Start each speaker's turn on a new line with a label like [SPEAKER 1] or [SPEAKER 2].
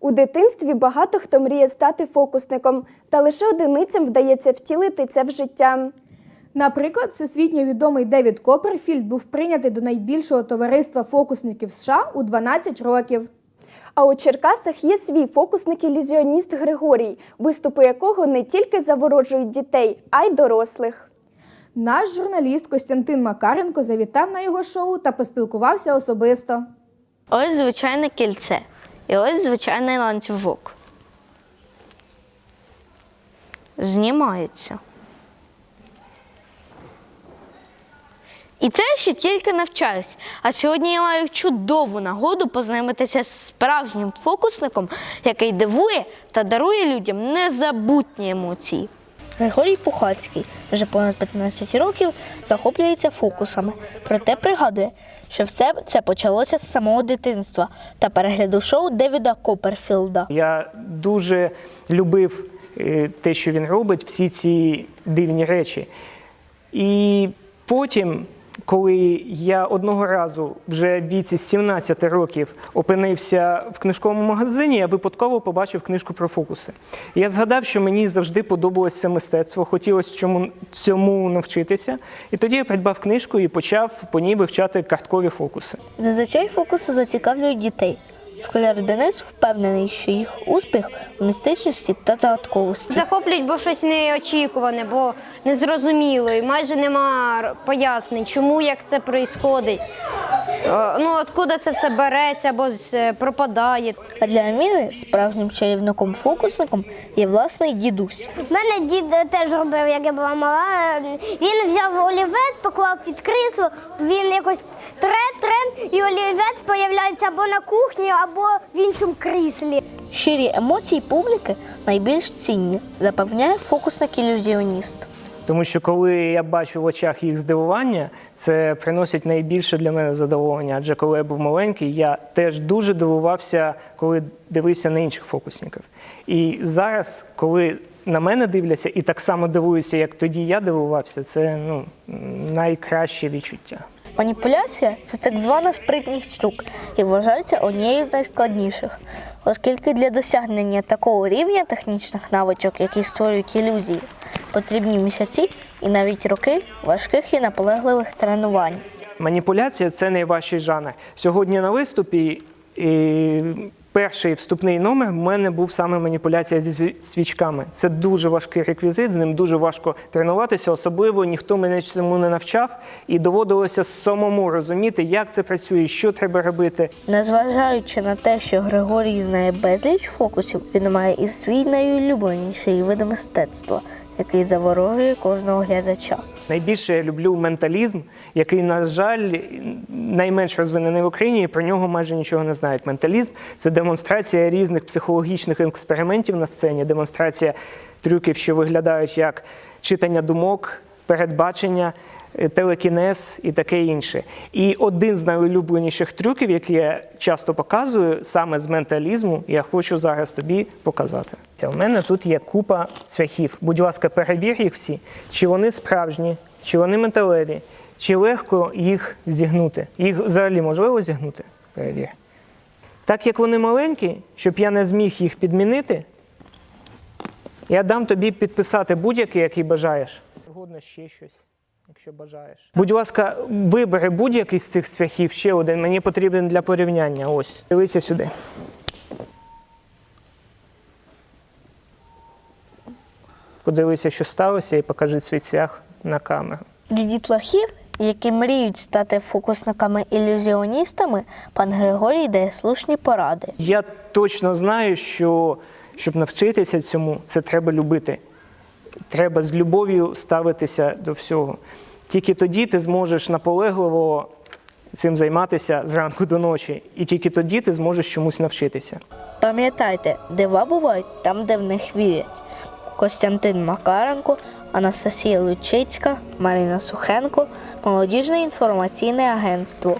[SPEAKER 1] У дитинстві багато хто мріє стати фокусником, та лише одиницям вдається втілити це в життя.
[SPEAKER 2] Наприклад, всесвітньо відомий Девід Копперфільд був прийнятий до найбільшого товариства фокусників США у 12 років.
[SPEAKER 1] А у Черкасах є свій фокусник-ілюзіоніст Григорій, виступи якого не тільки заворожують дітей, а й дорослих.
[SPEAKER 2] Наш журналіст Костянтин Макаренко завітав на його шоу та поспілкувався особисто.
[SPEAKER 3] Ось звичайне кільце. І ось звичайний ланцюжок. Знімається. І це ще тільки навчаюсь. А сьогодні я маю чудову нагоду познайомитися з справжнім фокусником, який дивує та дарує людям незабутні емоції.
[SPEAKER 4] Григорій Пухацький вже понад 15 років захоплюється фокусами, проте пригадує, що все це почалося з самого дитинства та перегляду шоу Девіда Коперфілда.
[SPEAKER 5] Я дуже любив е, те, що він робить, всі ці дивні речі. І потім, коли я одного разу вже в віці 17 років опинився в книжковому магазині, я випадково побачив книжку про фокуси. Я згадав, що мені завжди подобалося мистецтво, хотілося чому, цьому навчитися. І тоді я придбав книжку і почав по ній вивчати карткові фокуси.
[SPEAKER 4] Зазвичай фокуси зацікавлюють дітей. Школяр Денис впевнений, що їх успіх у містичності та загадковості.
[SPEAKER 6] Захоплюють, бо щось неочікуване, бо незрозуміло, і майже нема пояснень, чому як це відбувається. Ну, откуда це все береться або е, пропадає.
[SPEAKER 4] А для Аміни справжнім чарівником-фокусником є власний дідусь.
[SPEAKER 7] У мене дід теж робив, як я була мала. Він взяв олівець, поклав під крісло, він якось тре, тре, і олівець появляється або на кухні, або в іншому кріслі.
[SPEAKER 4] Щирі емоції публіки найбільш цінні, запевняє фокусник-ілюзіоніст.
[SPEAKER 5] Тому що коли я бачу в очах їх здивування, це приносить найбільше для мене задоволення. Адже коли я був маленький, я теж дуже дивувався, коли дивився на інших фокусників. І зараз, коли на мене дивляться і так само дивуються, як тоді я дивувався, це ну, найкраще відчуття.
[SPEAKER 4] Маніпуляція це так звана спритність рук і вважається однією з найскладніших, оскільки для досягнення такого рівня технічних навичок, які створюють ілюзії, потрібні місяці і навіть роки важких і наполегливих тренувань.
[SPEAKER 5] Маніпуляція це найважчий жанр. Сьогодні на виступі і перший вступний номер в мене був саме маніпуляція зі свічками. Це дуже важкий реквізит, з ним дуже важко тренуватися. Особливо ніхто мене цьому не навчав, і доводилося самому розуміти, як це працює, що треба робити.
[SPEAKER 4] Незважаючи на те, що Григорій знає безліч фокусів, він має і свій найулюбленіший вид мистецтва, який заворожує кожного глядача.
[SPEAKER 5] Найбільше я люблю менталізм, який, на жаль, найменш розвинений в Україні, і про нього майже нічого не знають. Менталізм це демонстрація різних психологічних експериментів на сцені, демонстрація трюків, що виглядають як читання думок, передбачення, телекінез і таке інше. І один з найулюбленіших трюків, який я часто показую, саме з менталізму, я хочу зараз тобі показати. У мене тут є купа цвяхів. Будь ласка, перевір їх всі, чи вони справжні, чи вони металеві, чи легко їх зігнути. Їх взагалі можливо зігнути? Перевір. Так як вони маленькі, щоб я не зміг їх підмінити, я дам тобі підписати будь-який, який бажаєш. Згодно ще щось, якщо бажаєш. Будь ласка, вибери будь-який з цих цвяхів, ще один. Мені потрібен для порівняння. Ось. Дивися сюди. Подивися, що сталося, і покажи свій цвях на камеру.
[SPEAKER 4] Для дітлахів, які мріють стати фокусниками-ілюзіоністами, пан Григорій дає слушні поради.
[SPEAKER 5] Я точно знаю, що щоб навчитися цьому, це треба любити. Треба з любов'ю ставитися до всього. Тільки тоді ти зможеш наполегливо цим займатися зранку до ночі, і тільки тоді ти зможеш чомусь навчитися.
[SPEAKER 4] Пам'ятайте, дива бувають там, де в них вірять. Костянтин Макаренко, Анастасія Лучицька, Марина Сухенко, Молодіжне інформаційне агентство.